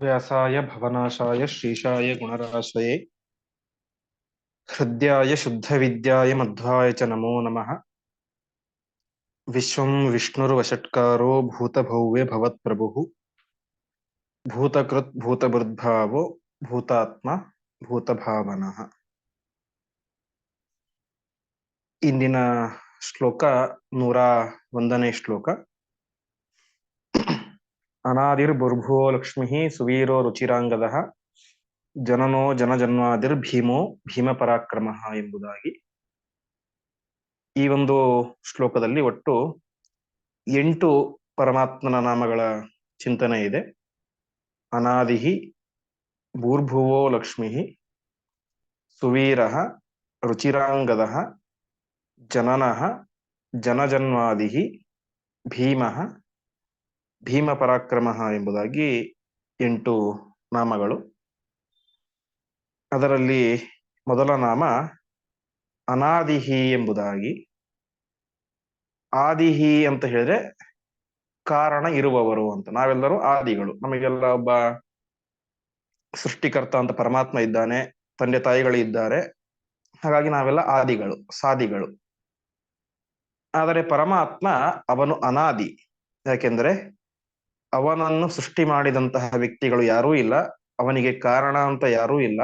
व्यासाय भवनाशाय श्रीशाय गुणराशये हृद्याय शुद्धविद्याय मध्वाय च नमो नमः विश्वं विष्णुर्वषट्कारो भूतभव्य भवत्प्रभुः भूतकृत् भूतभृद्भावो ಭೂತಾತ್ಮ ಭೂತಭಾವನಃ ಇಂದಿನ ಶ್ಲೋಕ ನೂರ ಒಂದನೇ ಶ್ಲೋಕ ಅನಾದಿರ್ಬುರ್ಭುವೋ ಲಕ್ಷ್ಮಿ ಸುವೀರೋ ರುಚಿರಾಂಗದ ಜನನೋ ಜನಜನ್ವಾದಿರ್ ಭೀಮೋ ಭೀಮ ಪರಾಕ್ರಮ ಎಂಬುದಾಗಿ ಈ ಒಂದು ಶ್ಲೋಕದಲ್ಲಿ ಒಟ್ಟು ಎಂಟು ಪರಮಾತ್ಮನ ನಾಮಗಳ ಚಿಂತನೆ ಇದೆ. ಅನಾದಿಹಿ ಭೂರ್ಭುವೋ ಲಕ್ಷ್ಮಿ ಸುವೀರ ರುಚಿರಾಂಗದ ಜನನ ಜನಜನ್ವಾದಿ ಭೀಮ ಭೀಮ ಪರಾಕ್ರಮ ಎಂಬುದಾಗಿ ಎಂಟು ನಾಮಗಳು. ಅದರಲ್ಲಿ ಮೊದಲ ನಾಮ ಅನಾದಿಹಿ ಎಂಬುದಾಗಿ. ಆದಿಹಿ ಅಂತ ಹೇಳಿದ್ರೆ ಕಾರಣ ಇರುವವರು ಅಂತ. ನಾವೆಲ್ಲರೂ ಆದಿಗಳು. ನಮಗೆಲ್ಲ ಒಬ್ಬ ಸೃಷ್ಟಿಕರ್ತ ಅಂತ ಪರಮಾತ್ಮ ಇದ್ದಾನೆ, ತಂದೆ ತಾಯಿಗಳು ಇದ್ದಾರೆ. ಹಾಗಾಗಿ ನಾವೆಲ್ಲ ಆದಿಗಳು, ಸಾದಿಗಳು. ಆದರೆ ಪರಮಾತ್ಮ ಅವನು ಅನಾದಿ. ಯಾಕೆಂದ್ರೆ ಅವನನ್ನು ಸೃಷ್ಟಿ ಮಾಡಿದಂತಹ ವ್ಯಕ್ತಿಗಳು ಯಾರೂ ಇಲ್ಲ. ಅವನಿಗೆ ಕಾರಣ ಅಂತ ಯಾರೂ ಇಲ್ಲ.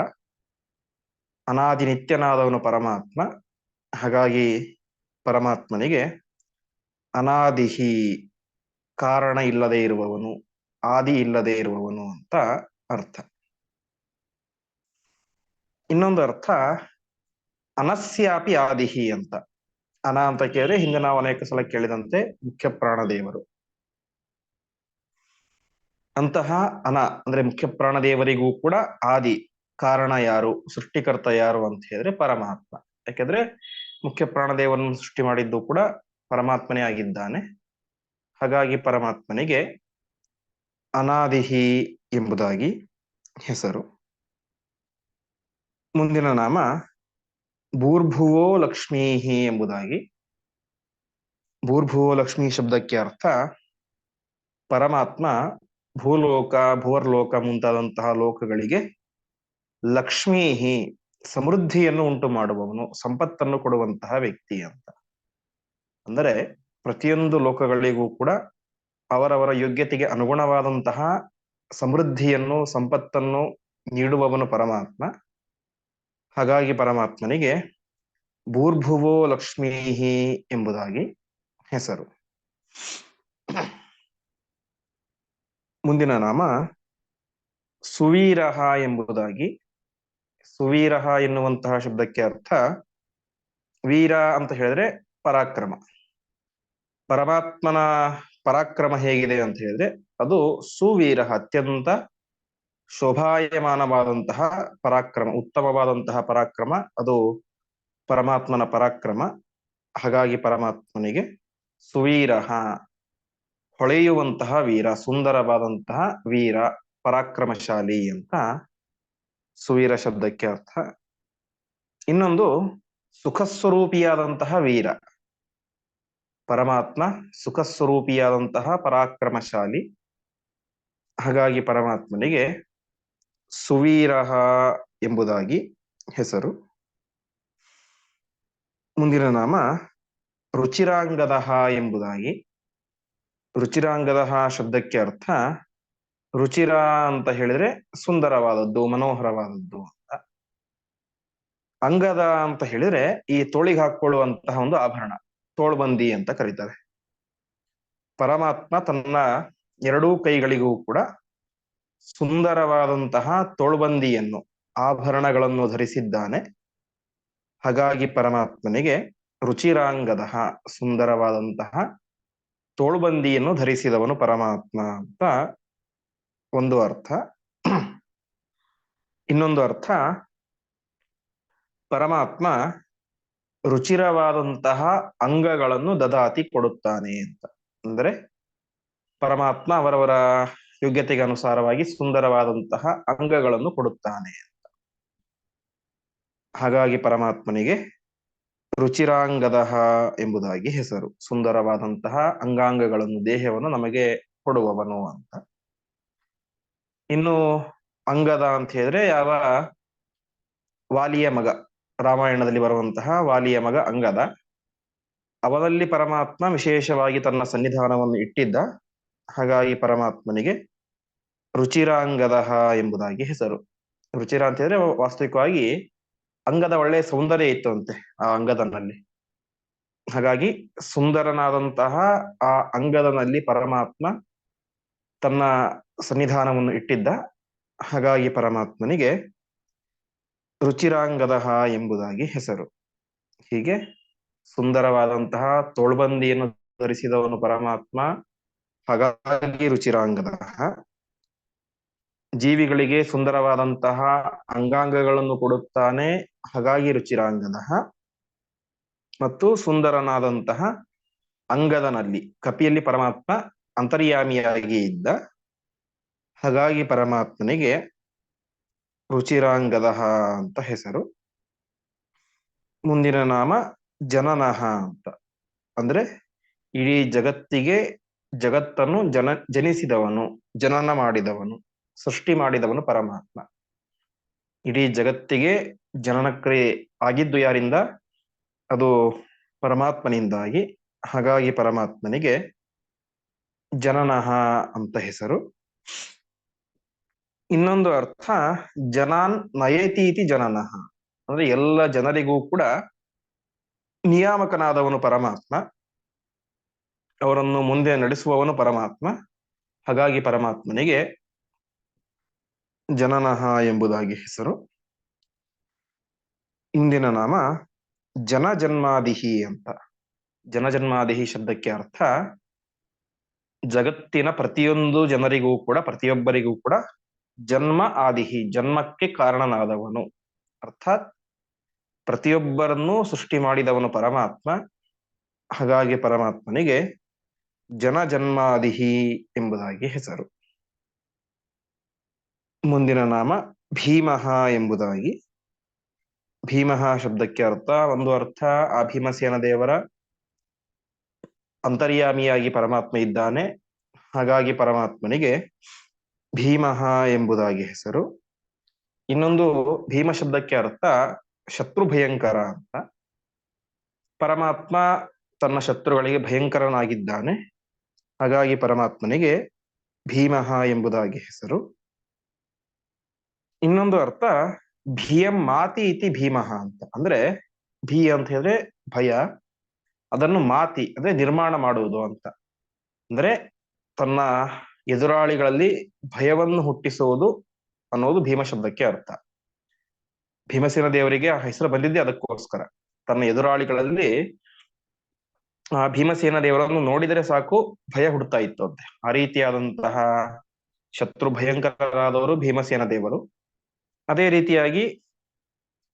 ಅನಾದಿ ನಿತ್ಯನಾದವನು ಪರಮಾತ್ಮ. ಹಾಗಾಗಿ ಪರಮಾತ್ಮನಿಗೆ ಅನಾದಿಹಿ ಕಾರಣ ಇಲ್ಲದೆ ಇರುವವನು, ಆದಿ ಇಲ್ಲದೆ ಇರುವವನು ಅಂತ ಅರ್ಥ. ಇನ್ನೊಂದು ಅರ್ಥ, ಅನಸ್ಯಾಪಿ ಆದಿಹಿ ಅಂತ. ಅನ ಅಂತ ಕೇಳಿದ್ರೆ ಹಿಂದೆ ನಾವು ಅನೇಕ ಸಲ ಕೇಳಿದಂತೆ ಮುಖ್ಯ ಪ್ರಾಣದೇವರು. ಅಂತಹ ಅನ, ಅಂದ್ರೆ ಮುಖ್ಯ ಪ್ರಾಣದೇವರಿಗೂ ಕೂಡ ಆದಿ ಕಾರಣ ಯಾರು, ಸೃಷ್ಟಿಕರ್ತ ಯಾರು ಅಂತ ಹೇಳಿದ್ರೆ ಪರಮಾತ್ಮ. ಯಾಕೆಂದ್ರೆ ಮುಖ್ಯ ಪ್ರಾಣದೇವರನ್ನು ಸೃಷ್ಟಿ ಮಾಡಿದ್ದು ಕೂಡ ಪರಮಾತ್ಮನೇ ಆಗಿದ್ದಾನೆ. ಹಾಗಾಗಿ ಪರಮಾತ್ಮನಿಗೆ ಅನಾದಿಹಿ ಎಂಬುದಾಗಿ ಹೆಸರು. ಮುಂದಿನ ನಾಮ ಭೂರ್ಭುವೋ ಲಕ್ಷ್ಮೀಹಿ ಎಂಬುದಾಗಿ. ಭೂರ್ಭುವೋ ಲಕ್ಷ್ಮೀ ಶಬ್ದಕ್ಕೆ ಅರ್ಥ ಪರಮಾತ್ಮ ಭೂಲೋಕ, ಭುವರ್ಲೋಕ ಮುಂತಾದಂತಹ ಲೋಕಗಳಿಗೆ ಲಕ್ಷ್ಮೀಹಿ ಸಮೃದ್ಧಿಯನ್ನು ಉಂಟು ಮಾಡುವವನು, ಸಂಪತ್ತನ್ನು ಕೊಡುವಂತಹ ವ್ಯಕ್ತಿ ಅಂತ. ಅಂದರೆ ಪ್ರತಿಯೊಂದು ಲೋಕಗಳಿಗೂ ಕೂಡ ಅವರವರ ಯೋಗ್ಯತೆಗೆ ಅನುಗುಣವಾದಂತಹ ಸಮೃದ್ಧಿಯನ್ನು, ಸಂಪತ್ತನ್ನು ನೀಡುವವನು ಪರಮಾತ್ಮ. ಹಾಗಾಗಿ ಪರಮಾತ್ಮನಿಗೆ ಭೂರ್ಭುವೋ ಲಕ್ಷ್ಮೀಹಿ ಎಂಬುದಾಗಿ ಹೆಸರು. ಮುಂದಿನ ನಾಮ ಸುವೀರಹ ಎಂಬುದಾಗಿ. ಸುವೀರಹ ಎನ್ನುವಂತಹ ಶಬ್ದಕ್ಕೆ ಅರ್ಥ ವೀರ ಅಂತ ಹೇಳಿದ್ರೆ ಪರಾಕ್ರಮ. ಪರಮಾತ್ಮನ ಪರಾಕ್ರಮ ಹೇಗಿದೆ ಅಂತ ಹೇಳಿದ್ರೆ ಅದು ಸುವೀರ ಅತ್ಯಂತ ಶೋಭಾಯಮಾನವಾದಂತಹ ಪರಾಕ್ರಮ, ಉತ್ತಮವಾದಂತಹ ಪರಾಕ್ರಮ. ಅದು ಪರಮಾತ್ಮನ ಪರಾಕ್ರಮ. ಹಾಗಾಗಿ ಪರಮಾತ್ಮನಿಗೆ ಸುವೀರಹ ಹೊಳೆಯುವಂತಹ ವೀರ, ಸುಂದರವಾದಂತಹ ವೀರ, ಪರಾಕ್ರಮಶಾಲಿ ಅಂತ ಸುವೀರ ಶಬ್ದಕ್ಕೆ ಅರ್ಥ. ಇನ್ನೊಂದು ಸುಖಸ್ವರೂಪಿಯಾದಂತಹ ವೀರ. ಪರಮಾತ್ಮ ಸುಖಸ್ವರೂಪಿಯಾದಂತಹ ಪರಾಕ್ರಮಶಾಲಿ. ಹಾಗಾಗಿ ಪರಮಾತ್ಮನಿಗೆ ಸುವೀರ ಎಂಬುದಾಗಿ ಹೆಸರು. ಮುಂದಿನ ನಾಮ ರುಚಿರಾಂಗದ ಎಂಬುದಾಗಿ ರುಚಿರಾಂಗದ ಶಬ್ದಕ್ಕೆ ಅರ್ಥ ರುಚಿರ ಅಂತ ಹೇಳಿದ್ರೆ ಸುಂದರವಾದದ್ದು, ಮನೋಹರವಾದದ್ದು ಅಂತ. ಅಂಗದ ಅಂತ ಹೇಳಿದ್ರೆ ಈ ತೋಳಿಗೆ ಹಾಕೊಳ್ಳುವಂತಹ ಒಂದು ಆಭರಣ ತೋಳ್ಬಂದಿ ಅಂತ ಕರೀತಾರೆ. ಪರಮಾತ್ಮ ತನ್ನ ಎರಡೂ ಕೈಗಳಿಗೂ ಕೂಡ ಸುಂದರವಾದಂತಹ ತೋಳ್ಬಂದಿಯನ್ನು ಆಭರಣಗಳನ್ನು ಧರಿಸಿದ್ದಾನೆ. ಹಾಗಾಗಿ ಪರಮಾತ್ಮನಿಗೆ ರುಚಿರಾಂಗದ ಸುಂದರವಾದಂತಹ ತೋಳ್ಬಂದಿಯನ್ನು ಧರಿಸಿದವನು ಪರಮಾತ್ಮ ಅಂತ ಒಂದು ಅರ್ಥ. ಇನ್ನೊಂದು ಅರ್ಥ, ಪರಮಾತ್ಮ ರುಚಿರವಾದಂತಹ ಅಂಗಗಳನ್ನು ದದಾತಿ ಕೊಡುತ್ತಾನೆ ಅಂತ. ಅಂದ್ರೆ ಪರಮಾತ್ಮ ಅವರವರ ಯೋಗ್ಯತೆಗೆ ಅನುಸಾರವಾಗಿ ಸುಂದರವಾದಂತಹ ಅಂಗಗಳನ್ನು ಕೊಡುತ್ತಾನೆ ಅಂತ. ಹಾಗಾಗಿ ಪರಮಾತ್ಮನಿಗೆ ರುಚಿರಾಂಗದ ಎಂಬುದಾಗಿ ಹೆಸರು. ಸುಂದರವಾದಂತಹ ಅಂಗಾಂಗಗಳನ್ನು ದೇಹವನ್ನು ನಮಗೆ ಕೊಡುವವನು ಅಂತ. ಇನ್ನು ಅಂಗದ ಅಂತ ಹೇಳಿದ್ರೆ ಯಾವ? ವಾಲಿಯ ಮಗ. ರಾಮಾಯಣದಲ್ಲಿ ಬರುವಂತಹ ವಾಲಿಯ ಮಗ ಅಂಗದ. ಅವನಲ್ಲಿ ಪರಮಾತ್ಮ ವಿಶೇಷವಾಗಿ ತನ್ನ ಸನ್ನಿಧಾನವನ್ನು ಇಟ್ಟಿದ್ದ. ಹಾಗಾಗಿ ಪರಮಾತ್ಮನಿಗೆ ರುಚಿರಾಂಗದ ಎಂಬುದಾಗಿ ಹೆಸರು. ರುಚಿರ ಅಂತ ಹೇಳಿದ್ರೆ ವಾಸ್ತವಿಕವಾಗಿ ಅಂಗದ ಒಳ್ಳೆಯ ಸೌಂದರ್ಯ ಇತ್ತು ಅಂತೆ ಆ ಅಂಗದನಲ್ಲಿ. ಹಾಗಾಗಿ ಸುಂದರನಾದಂತಹ ಆ ಅಂಗದನಲ್ಲಿ ಪರಮಾತ್ಮ ತನ್ನ ಸನ್ನಿಧಾನವನ್ನು ಇಟ್ಟಿದ್ದ. ಹಾಗಾಗಿ ಪರಮಾತ್ಮನಿಗೆ ರುಚಿರಾಂಗದ ಎಂಬುದಾಗಿ ಹೆಸರು. ಹೀಗೆ ಸುಂದರವಾದಂತಹ ತೋಳ್ಬಂದಿಯನ್ನು ಧರಿಸಿದವನು ಪರಮಾತ್ಮ. ಹಾಗಾಗಿ ರುಚಿರಾಂಗದ ಜೀವಿಗಳಿಗೆ ಸುಂದರವಾದಂತಹ ಅಂಗಾಂಗಗಳನ್ನು ಕೊಡುತ್ತಾನೆ. ಹಾಗಾಗಿ ರುಚಿರಾಂಗದ ಮತ್ತು ಸುಂದರನಾದಂತಹ ಅಂಗದನಲ್ಲಿ, ಕಪಿಯಲ್ಲಿ ಪರಮಾತ್ಮ ಅಂತರ್ಯಾಮಿಯಾಗಿ ಇದ್ದ. ಹಾಗಾಗಿ ಪರಮಾತ್ಮನಿಗೆ ರುಚಿರಾಂಗದ ಅಂತ ಹೆಸರು. ಮುಂದಿನ ನಾಮ ಜನನಃ ಅಂತ. ಅಂದ್ರೆ ಇಡೀ ಜಗತ್ತಿಗೆ ಜಗತ್ತನ್ನು ಜನ, ಜನಿಸಿದವನು, ಜನನ ಮಾಡಿದವನು. ಸೃಷ್ಟಿ ಮಾಡಿದವನು ಪರಮಾತ್ಮ. ಇಡೀ ಜಗತ್ತಿಗೆ ಜನನಕ್ರಿಯೆ ಆಗಿದ್ದು ಯಾರಿಂದ? ಅದು ಪರಮಾತ್ಮನಿಂದಾಗಿ. ಹಾಗಾಗಿ ಪರಮಾತ್ಮನಿಗೆ ಜನನಃ ಅಂತ ಹೆಸರು. ಇನ್ನೊಂದು ಅರ್ಥ, ಜನಾನ್ ನಯತೀತಿ ಇತಿ ಜನನಃ ಅಂದ್ರೆ ಎಲ್ಲ ಜನರಿಗೂ ಕೂಡ ನಿಯಾಮಕನಾದವನು ಪರಮಾತ್ಮ. ಅವರನ್ನು ಮುಂದೆ ನಡೆಸುವವನು ಪರಮಾತ್ಮ. ಹಾಗಾಗಿ ಪರಮಾತ್ಮನಿಗೆ ಜನನಃ ಎಂಬುದಾಗಿ ಹೆಸರು. ಇಂದಿನ ನಾಮ ಜನಜನ್ಮಾದಿಹಿ ಅಂತ. ಜನಜನ್ಮಾದಿಹಿ ಶಬ್ದಕ್ಕೆ ಅರ್ಥ ಜಗತ್ತಿನ ಪ್ರತಿಯೊಂದು ಜನರಿಗೂ ಕೂಡ, ಪ್ರತಿಯೊಬ್ಬರಿಗೂ ಕೂಡ ಜನ್ಮ ಆದಿಹಿ, ಜನ್ಮಕ್ಕೆ ಕಾರಣನಾದವನು. ಅರ್ಥಾತ್ ಪ್ರತಿಯೊಬ್ಬರನ್ನು ಸೃಷ್ಟಿ ಮಾಡಿದವನು ಪರಮಾತ್ಮ. ಹಾಗಾಗಿ ಪರಮಾತ್ಮನಿಗೆ ಜನಜನ್ಮಾದಿಹಿ ಎಂಬುದಾಗಿ ಹೆಸರು. ಮುಂದಿನ ನಾಮ ಭೀಮಃ ಎಂಬುದಾಗಿ. ಭೀಮಃ ಶಬ್ದಕ್ಕೆ ಅರ್ಥ, ಒಂದು ಅರ್ಥ, ಆ ಭೀಮಸೇನ ದೇವರ ಅಂತರ್ಯಾಮಿಯಾಗಿ ಪರಮಾತ್ಮ ಇದ್ದಾನೆ. ಹಾಗಾಗಿ ಪರಮಾತ್ಮನಿಗೆ ಭೀಮಃ ಎಂಬುದಾಗಿ ಹೆಸರು. ಇನ್ನೊಂದು ಭೀಮ ಶಬ್ದಕ್ಕೆ ಅರ್ಥ, ಶತ್ರು ಭಯಂಕರ ಅಂತ. ಪರಮಾತ್ಮ ತನ್ನ ಶತ್ರುಗಳಿಗೆ ಭಯಂಕರನಾಗಿದ್ದಾನೆ. ಹಾಗಾಗಿ ಪರಮಾತ್ಮನಿಗೆ ಭೀಮಃ ಎಂಬುದಾಗಿ ಹೆಸರು. ಇನ್ನೊಂದು ಅರ್ಥ, ಭೀಯಂ ಮಾತಿ ಇತಿ ಭೀಮಃ ಅಂತ. ಅಂದ್ರೆ, ಭೀ ಅಂತ ಹೇಳಿದ್ರೆ ಭಯ, ಅದನ್ನು ಮಾತಿ, ಅಂದ್ರೆ ನಿರ್ಮಾಣ ಮಾಡುವುದು ಅಂತ. ಅಂದ್ರೆ, ತನ್ನ ಎದುರಾಳಿಗಳಲ್ಲಿ ಭಯವನ್ನು ಹುಟ್ಟಿಸುವುದು ಅನ್ನೋದು ಭೀಮ ಶಬ್ದಕ್ಕೆ ಅರ್ಥ. ಭೀಮಸೇನ ದೇವರಿಗೆ ಆ ಹೆಸರು ಬಂದಿದ್ದೆ ಅದಕ್ಕೋಸ್ಕರ. ತನ್ನ ಎದುರಾಳಿಗಳಲ್ಲಿ ಆ ಭೀಮಸೇನ ದೇವರನ್ನು ನೋಡಿದರೆ ಸಾಕು, ಭಯ ಹುಡ್ತಾ ಇತ್ತು ಅಂತೆ ಆ ರೀತಿಯಾದಂತಹ ಶತ್ರು ಭಯಂಕರರಾದವರು ಭೀಮಸೇನ ದೇವರು. ಅದೇ ರೀತಿಯಾಗಿ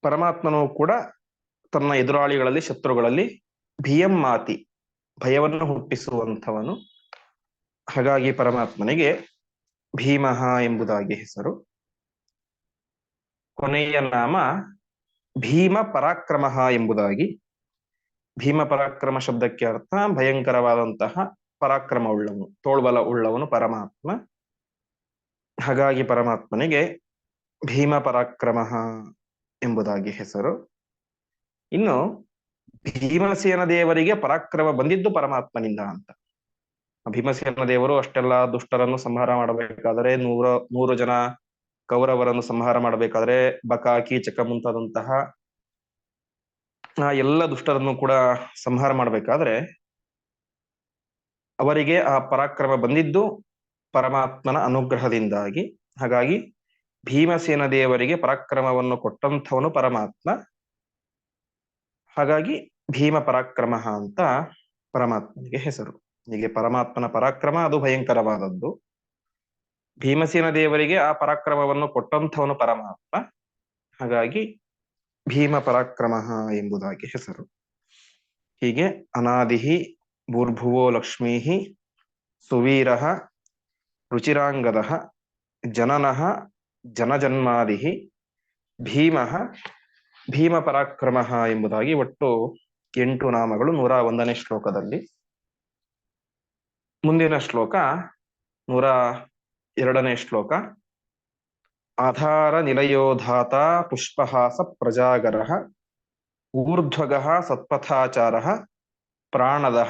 ಪರಮಾತ್ಮನು ಕೂಡ ತನ್ನ ಎದುರಾಳಿಗಳಲ್ಲಿ, ಶತ್ರುಗಳಲ್ಲಿ ಭಿಯಂ ಮಾತಿ, ಭಯವನ್ನು ಹುಟ್ಟಿಸುವಂಥವನು. ಹಾಗಾಗಿ ಪರಮಾತ್ಮನಿಗೆ ಭೀಮಃ ಎಂಬುದಾಗಿ ಹೆಸರು. ಕೊನೆಯ ನಾಮ ಭೀಮ ಪರಾಕ್ರಮ ಎಂಬುದಾಗಿ. ಭೀಮ ಪರಾಕ್ರಮ ಶಬ್ದಕ್ಕೆ ಅರ್ಥ ಭಯಂಕರವಾದಂತಹ ಪರಾಕ್ರಮ ಉಳ್ಳವನು, ತೋಳ್ಬಲ ಉಳ್ಳವನು ಪರಮಾತ್ಮ. ಹಾಗಾಗಿ ಪರಮಾತ್ಮನಿಗೆ ಭೀಮ ಪರಾಕ್ರಮ ಎಂಬುದಾಗಿ ಹೆಸರು. ಇನ್ನು ಭೀಮಸೇನ ದೇವರಿಗೆ ಪರಾಕ್ರಮ ಬಂದಿದ್ದು ಪರಮಾತ್ಮನಿಂದ ಅಂತ. ಭೀಮಸೇನ ದೇವರು ಅಷ್ಟೆಲ್ಲ ದುಷ್ಟರನ್ನು ಸಂಹಾರ ಮಾಡಬೇಕಾದರೆ ನೂರ, ನೂರು ಜನ ಕೌರವರನ್ನು ಸಂಹಾರ ಮಾಡಬೇಕಾದ್ರೆ ಬಕ ಕೀಚಕ ಮುಂತಾದಂತಹ ಎಲ್ಲ ದುಷ್ಟರನ್ನು ಕೂಡ ಸಂಹಾರ ಮಾಡಬೇಕಾದ್ರೆ ಅವರಿಗೆ ಆ ಪರಾಕ್ರಮ ಬಂದಿದ್ದು ಪರಮಾತ್ಮನ ಅನುಗ್ರಹದಿಂದಾಗಿ. ಹಾಗಾಗಿ ಭೀಮಸೇನ ದೇವರಿಗೆ ಪರಾಕ್ರಮವನ್ನು ಕೊಟ್ಟಂಥವನು ಪರಮಾತ್ಮ. ಹಾಗಾಗಿ ಭೀಮ ಪರಾಕ್ರಮ ಅಂತ ಪರಮಾತ್ಮನಿಗೆ ಹೆಸರು. ಹೀಗೆ ಪರಮಾತ್ಮನ ಪರಾಕ್ರಮ ಅದು ಭಯಂಕರವಾದದ್ದು. ಭೀಮಸೇನ ದೇವರಿಗೆ ಆ ಪರಾಕ್ರಮವನ್ನು ಕೊಟ್ಟಂಥವನು ಪರಮಾತ್ಮ. ಹಾಗಾಗಿ ಭೀಮ ಪರಾಕ್ರಮ ಎಂಬುದಾಗಿ ಹೆಸರು. ಹೀಗೆ ಅನಾದಿಹಿ ಭೂರ್ಭುವೋ ಲಕ್ಷ್ಮೀ ಸುವೀರ ರುಚಿರಾಂಗದ ಜನನಃ ಜನಜನ್ಮಾದಿ ಭೀಮ ಭೀಮ ಪರಾಕ್ರಮ ಎಂಬುದಾಗಿ ಒಟ್ಟು ಎಂಟು ನಾಮಗಳು ನೂರ ಒಂದನೇ ಶ್ಲೋಕದಲ್ಲಿ. ಮುಂದಿನ ಶ್ಲೋಕ ನೂರ ಎರಡನೇ ಶ್ಲೋಕ. ಆಧಾರ ನಿಲಯೋಧಾತ ಪುಷ್ಪಹಾಸ ಪ್ರಜಾಗರ ಊರ್ಧ್ವಗ ಸತ್ಪಥಾಚಾರ ಪ್ರಾಣದ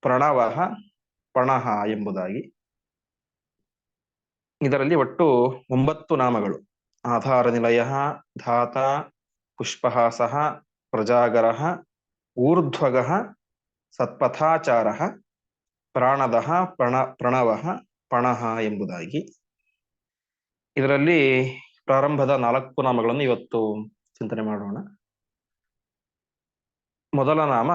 ಪ್ರಣವ ಪಣಹ ಎಂಬುದಾಗಿ. ಇದರಲ್ಲಿ ಒಟ್ಟು ಒಂಬತ್ತು ನಾಮಗಳು. ಆಧಾರ ನಿಲಯ ಧಾತ ಪುಷ್ಪಹಾಸ ಪ್ರಜಾಗರ ಊರ್ಧ್ವಗ ಸತ್ಪಥಾಚಾರ ಪ್ರಾಣದ ಪ್ರಣ ಪ್ರಣವ ಪಣಹ ಎಂಬುದಾಗಿ. ಇದರಲ್ಲಿ ಪ್ರಾರಂಭದ ನಾಲ್ಕು ನಾಮಗಳನ್ನು ಇವತ್ತು ಚಿಂತನೆ ಮಾಡೋಣ. ಮೊದಲ ನಾಮ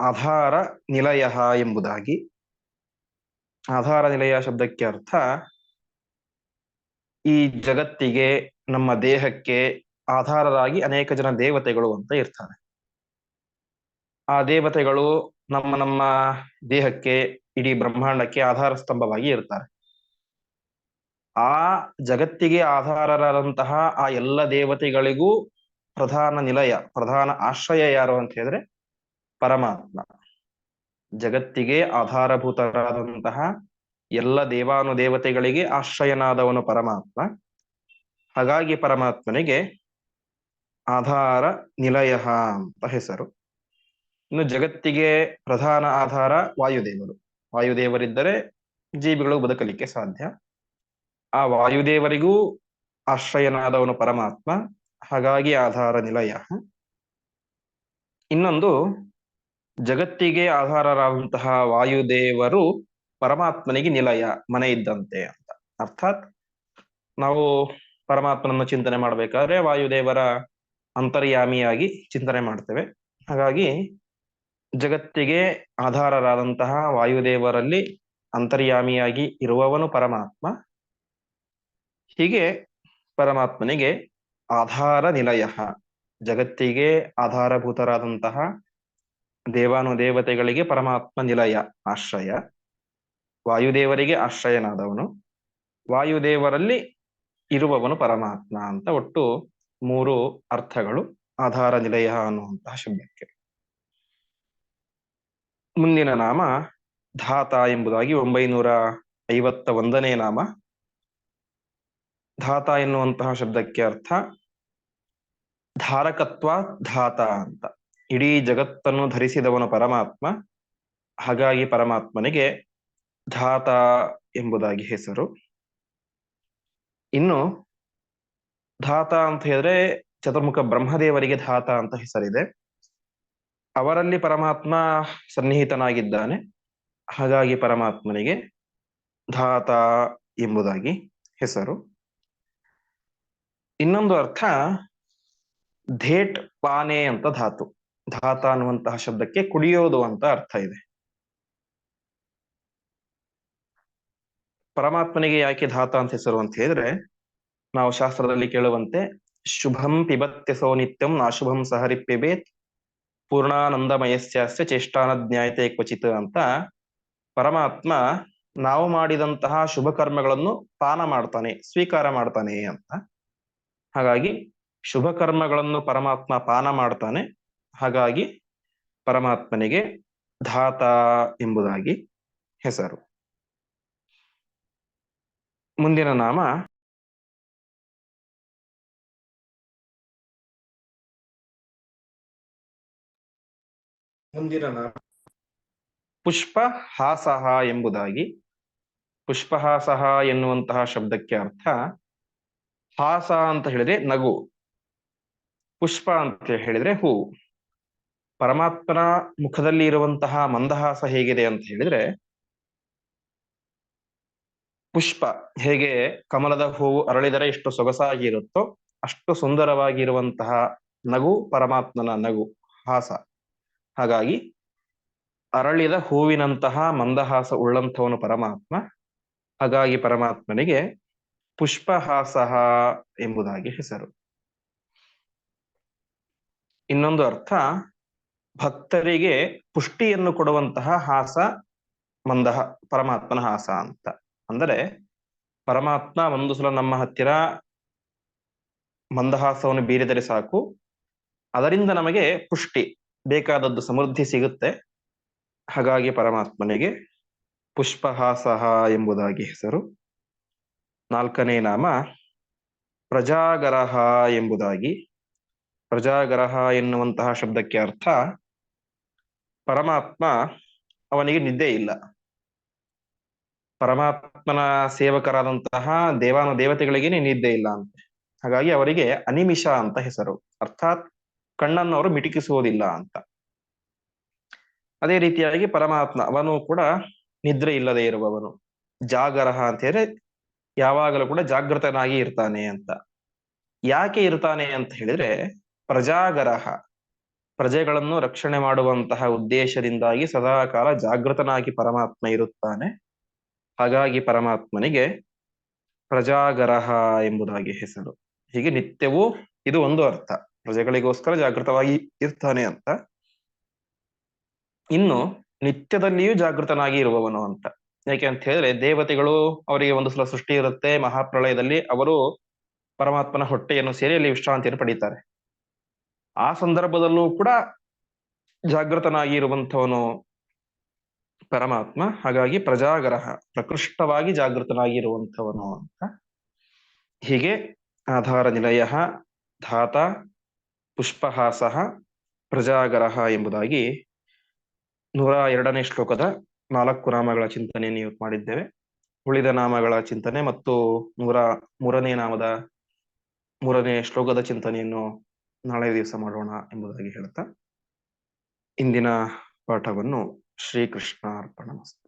ಆಧಾರ ನಿಲಯ ಎಂಬುದಾಗಿ. ಆಧಾರ ನಿಲಯ ಶಬ್ದಕ್ಕೆ ಅರ್ಥ ಈ ಜಗತ್ತಿಗೆ ನಮ್ಮ ದೇಹಕ್ಕೆ ಆಧಾರರಾಗಿ ಅನೇಕ ಜನ ದೇವತೆಗಳು ಅಂತ ಇರ್ತಾರೆ. ಆ ದೇವತೆಗಳು ನಮ್ಮ ನಮ್ಮ ದೇಹಕ್ಕೆ, ಇಡೀ ಬ್ರಹ್ಮಾಂಡಕ್ಕೆ ಆಧಾರ ಸ್ತಂಭವಾಗಿ ಇರ್ತಾರೆ. ಆ ಜಗತ್ತಿಗೆ ಆಧಾರರಾದಂತಹ ಆ ಎಲ್ಲ ದೇವತೆಗಳಿಗೂ ಪ್ರಧಾನ ನಿಲಯ, ಪ್ರಧಾನ ಆಶ್ರಯ ಯಾರು ಅಂತ ಹೇಳಿದ್ರೆ ಪರಮಾತ್ಮ. ಜಗತ್ತಿಗೆ ಆಧಾರಭೂತರಾದಂತಹ ಎಲ್ಲ ದೇವಾನುದೇವತೆಗಳಿಗೆ ಆಶ್ರಯನಾದವನು ಪರಮಾತ್ಮ. ಹಾಗಾಗಿ ಪರಮಾತ್ಮನಿಗೆ ಆಧಾರ ನಿಲಯ ಅಂತ ಹೆಸರು. ಇನ್ನು ಜಗತ್ತಿಗೆ ಪ್ರಧಾನ ಆಧಾರ ವಾಯುದೇವರು. ವಾಯುದೇವರಿದ್ದರೆ ಜೀವಿಗಳು ಬದುಕಲಿಕ್ಕೆ ಸಾಧ್ಯ. ಆ ವಾಯುದೇವರಿಗೂ ಆಶ್ರಯನಾದವನು ಪರಮಾತ್ಮ. ಹಾಗಾಗಿ ಆಧಾರ ನಿಲಯ. ಇನ್ನೊಂದು ಜಗತ್ತಿಗೆ ಆಧಾರರಾದಂತಹ ವಾಯುದೇವರು ಪರಮಾತ್ಮನಿಗೆ ನಿಲಯ, ಮನೆ ಇದ್ದಂತೆ ಅಂತ. ಅರ್ಥಾತ್ ನಾವು ಪರಮಾತ್ಮನನ್ನು ಚಿಂತನೆ ಮಾಡಬೇಕಾದ್ರೆ ವಾಯುದೇವರ ಅಂತರ್ಯಾಮಿಯಾಗಿ ಚಿಂತನೆ ಮಾಡ್ತೇವೆ. ಹಾಗಾಗಿ ಜಗತ್ತಿಗೆ ಆಧಾರರಾದಂತಹ ವಾಯುದೇವರಲ್ಲಿ ಅಂತರ್ಯಾಮಿಯಾಗಿ ಇರುವವನು ಪರಮಾತ್ಮ. ಹೀಗೆ ಪರಮಾತ್ಮನಿಗೆ ಆಧಾರ ನಿಲಯ, ಜಗತ್ತಿಗೆ ಆಧಾರಭೂತರಾದಂತಹ ದೇವಾನುದೇವತೆಗಳಿಗೆ ಪರಮಾತ್ಮ ನಿಲಯ, ಆಶ್ರಯ. ವಾಯುದೇವರಿಗೆ ಆಶ್ರಯನಾದವನು. ವಾಯುದೇವರಲ್ಲಿ ಇರುವವನು ಪರಮಾತ್ಮ ಅಂತ ಒಟ್ಟು ಮೂರು ಅರ್ಥಗಳು. ಆಧಾರ ನಿಲಯ ಅನ್ನುವಂತಹ ಶಬ್ದಕ್ಕೆ. ಮುಂದಿನ ನಾಮ ಧಾತ ಎಂಬುದಾಗಿ ಒಂಬೈನೂರ ಐವತ್ತ ಒಂದನೇ ನಾಮ. ಧಾತ ಎನ್ನುವಂತಹ ಶಬ್ದಕ್ಕೆ ಅರ್ಥ ಧಾರಕತ್ವ ಧಾತ ಅಂತ. ಇಡೀ ಜಗತ್ತನ್ನು ಧರಿಸಿದವನು ಪರಮಾತ್ಮ. ಹಾಗಾಗಿ ಪರಮಾತ್ಮನಿಗೆ ಧಾತ ಎಂಬುದಾಗಿ ಹೆಸರು. ಇನ್ನು ಧಾತ ಅಂತ ಹೇಳಿದ್ರೆ ಚತುರ್ಮುಖ ಬ್ರಹ್ಮದೇವರಿಗೆ ಧಾತ ಅಂತ ಹೆಸರಿದೆ. ಅವರಲ್ಲಿ ಪರಮಾತ್ಮ ಸನ್ನಿಹಿತನಾಗಿದ್ದಾನೆ. ಹಾಗಾಗಿ ಪರಮಾತ್ಮನಿಗೆ ಧಾತ ಎಂಬುದಾಗಿ ಹೆಸರು. ಇನ್ನೊಂದು ಅರ್ಥ ಧೇಟ್ ಪಾನೆ ಅಂತ ಧಾತು. ಧಾತ ಅನ್ನುವಂತಹ ಶಬ್ದಕ್ಕೆ ಕುಡಿಯೋದು ಅಂತ ಅರ್ಥ ಇದೆ. ಪರಮಾತ್ಮನಿಗೆ ಯಾಕೆ ಧಾತ ಅಂತ ಹೆಸರು ಅಂತ ಹೇಳಿದ್ರೆ, ನಾವು ಶಾಸ್ತ್ರದಲ್ಲಿ ಕೇಳುವಂತೆ ಶುಭಂ ಪಿಬತ್ಯಸೋ ನಿತ್ಯಂ ನಾಶುಭಂ ಸಹರಿ ಪಿಬೇತ್ ಪೂರ್ಣಾನಂದಮಯಸ್ಯಾಸ್ಯ ಚೇಷ್ಟಾನ ಜ್ಞಾಯತೆ ಕ್ವಚಿತ ಅಂತ ಪರಮಾತ್ಮ ನಾವು ಮಾಡಿದಂತಹ ಶುಭ ಕರ್ಮಗಳನ್ನು ಪಾನ ಮಾಡ್ತಾನೆ, ಸ್ವೀಕಾರ ಮಾಡ್ತಾನೆ ಅಂತ. ಹಾಗಾಗಿ ಶುಭ ಕರ್ಮಗಳನ್ನು ಪರಮಾತ್ಮ ಪಾನ ಮಾಡ್ತಾನೆ, ಹಾಗಾಗಿ ಪರಮಾತ್ಮನಿಗೆ ಧಾತ ಎಂಬುದಾಗಿ ಹೆಸರು. ಮುಂದಿನ ನಾಮ. ಮುಂದಿನ ನಾಮ. ಪುಷ್ಪ ಹಾಸಹ ಎಂಬುದಾಗಿ. ಪುಷ್ಪಹಾಸಹ ಎನ್ನುವಂತಹ ಶಬ್ದಕ್ಕೆ ಅರ್ಥ. ಹಾಸ ಅಂತ ಹೇಳಿದ್ರೆ ನಗು. ಪುಷ್ಪ ಅಂತ ಹೇಳಿದ್ರೆ ಹೂ. ಪರಮಾತ್ಮನ ಮುಖದಲ್ಲಿ ಇರುವಂತಹ ಮಂದಹಾಸ ಹೇಗಿದೆ ಅಂತ ಹೇಳಿದ್ರೆ ಪುಷ್ಪ ಹೇಗೆ ಕಮಲದ ಹೂವು ಅರಳಿದರೆ ಎಷ್ಟು ಸೊಗಸಾಗಿ ಇರುತ್ತೋ ಅಷ್ಟು ಸುಂದರವಾಗಿರುವಂತಹ ನಗು, ಪರಮಾತ್ಮನ ನಗು, ಹಾಸ. ಹಾಗಾಗಿ ಅರಳಿದ ಹೂವಿನಂತಹ ಮಂದಹಾಸ ಉಳ್ಳಂಥವನು ಪರಮಾತ್ಮ. ಹಾಗಾಗಿ ಪರಮಾತ್ಮನಿಗೆ ಪುಷ್ಪಹಾಸಹ ಎಂಬುದಾಗಿ ಹೆಸರು. ಇನ್ನೊಂದು ಅರ್ಥ, ಭಕ್ತರಿಗೆ ಪುಷ್ಟಿಯನ್ನು ಕೊಡುವಂತಹ ಹಾಸ ಮಂದಹ, ಪರಮಾತ್ಮನ ಹಾಸ ಅಂತ. ಅಂದರೆ ಪರಮಾತ್ಮ ಒಂದು ಸಲ ನಮ್ಮ ಹತ್ತಿರ ಮಂದಹಾಸವನ್ನು ಬೀರಿದರೆ ಸಾಕು. ಅದರಿಂದ ನಮಗೆ ಪುಷ್ಟಿ, ಬೇಕಾದದ್ದು ಸಮೃದ್ಧಿ ಸಿಗುತ್ತೆ. ಹಾಗಾಗಿ ಪರಮಾತ್ಮನಿಗೆ ಪುಷ್ಪಹಾಸಹ ಎಂಬುದಾಗಿ ಹೆಸರು. ನಾಲ್ಕನೇ ನಾಮ ಪ್ರಜಾಗರಹ ಎಂಬುದಾಗಿ. ಪ್ರಜಾಗರಹ ಎನ್ನುವಂತಹ ಶಬ್ದಕ್ಕೆ ಅರ್ಥ ಪರಮಾತ್ಮ ಅವನಿಗೆ ನಿದ್ದೆ ಇಲ್ಲ. ಪರಮಾತ್ಮನ ಸೇವಕರಾದಂತಹ ದೇವಾನು ದೇವತೆಗಳಿಗೇನೆ ನಿದ್ದೆ ಇಲ್ಲ ಅಂತ. ಹಾಗಾಗಿ ಅವರಿಗೆ ಅನಿಮಿಷ ಅಂತ ಹೆಸರು. ಅರ್ಥಾತ್ ಕಣ್ಣನ್ನು ಅವರು ಮಿಟುಕಿಸುವುದಿಲ್ಲ ಅಂತ. ಅದೇ ರೀತಿಯಾಗಿ ಪರಮಾತ್ಮ, ಅವನು ಕೂಡ ನಿದ್ರೆ ಇಲ್ಲದೆ ಇರುವವನು. ಜಾಗರಹ ಅಂತ ಹೇಳಿ ಯಾವಾಗಲೂ ಕೂಡ ಜಾಗೃತನಾಗಿ ಇರ್ತಾನೆ ಅಂತ. ಯಾಕೆ ಇರ್ತಾನೆ ಅಂತ ಹೇಳಿದ್ರೆ ಪ್ರಜಾಗರಹ, ಪ್ರಜೆಗಳನ್ನು ರಕ್ಷಣೆ ಮಾಡುವಂತಹ ಉದ್ದೇಶದಿಂದಾಗಿ ಸದಾಕಾಲ ಜಾಗೃತನಾಗಿ ಪರಮಾತ್ಮ ಇರುತ್ತಾನೆ. ಹಾಗಾಗಿ ಪರಮಾತ್ಮನಿಗೆ ಪ್ರಜಾಗರಹ ಎಂಬುದಾಗಿ ಹೆಸರು. ಹೀಗೆ ನಿತ್ಯವೂ ಇದು ಒಂದು ಅರ್ಥ. ಪ್ರಜೆಗಳಿಗೋಸ್ಕರ ಜಾಗೃತವಾಗಿ ಇರ್ತಾನೆ ಅಂತ. ಇನ್ನು ನಿತ್ಯದಲ್ಲಿಯೂ ಜಾಗೃತನಾಗಿ ಇರುವವನು ಅಂತ. ಯಾಕೆ ಅಂತ ಹೇಳಿದ್ರೆ ದೇವತೆಗಳು ಅವರಿಗೆ ಒಂದು ಸಲ ಸೃಷ್ಟಿ ಇರುತ್ತೆ, ಮಹಾಪ್ರಳಯದಲ್ಲಿ ಅವರು ಪರಮಾತ್ಮನ ಹೊಟ್ಟೆಯನ್ನು ಸೇರಿ ಅಲ್ಲಿ ವಿಶ್ರಾಂತಿಯನ್ನು ಪಡೀತಾರೆ. ಆ ಸಂದರ್ಭದಲ್ಲೂ ಕೂಡ ಜಾಗೃತನಾಗಿ ಇರುವಂಥವನು ಪರಮಾತ್ಮ, ಹಾಗಾಗಿ ಪ್ರಜಾಗರಹ, ಪ್ರಕೃಷ್ಟವಾಗಿ ಜಾಗೃತನಾಗಿರುವಂಥವನು ಅಂತ. ಹೀಗೆ ಆಧಾರ ನಿಲಯ, ಧಾತ ಪುಷ್ಪಹಾಸ ಪ್ರಜಾಗರಹ ಎಂಬುದಾಗಿ ನೂರ ಎರಡನೇ ಶ್ಲೋಕದ ನಾಲ್ಕು ನಾಮಗಳ ಚಿಂತನೆಯನ್ನು ಇವತ್ತು ಮಾಡಿದ್ದೇವೆ. ಉಳಿದ ನಾಮಗಳ ಚಿಂತನೆ ಮತ್ತು ನೂರ ಮೂರನೇ ನಾಮದ ಮೂರನೇ ಶ್ಲೋಕದ ಚಿಂತನೆಯನ್ನು ನಾಳೆ ದಿವಸ ಮಾಡೋಣ ಎಂಬುದಾಗಿ ಹೇಳ್ತಾ ಇಂದಿನ ಪಾಠವನ್ನು श्रीकृष्णार्पणमस्तु।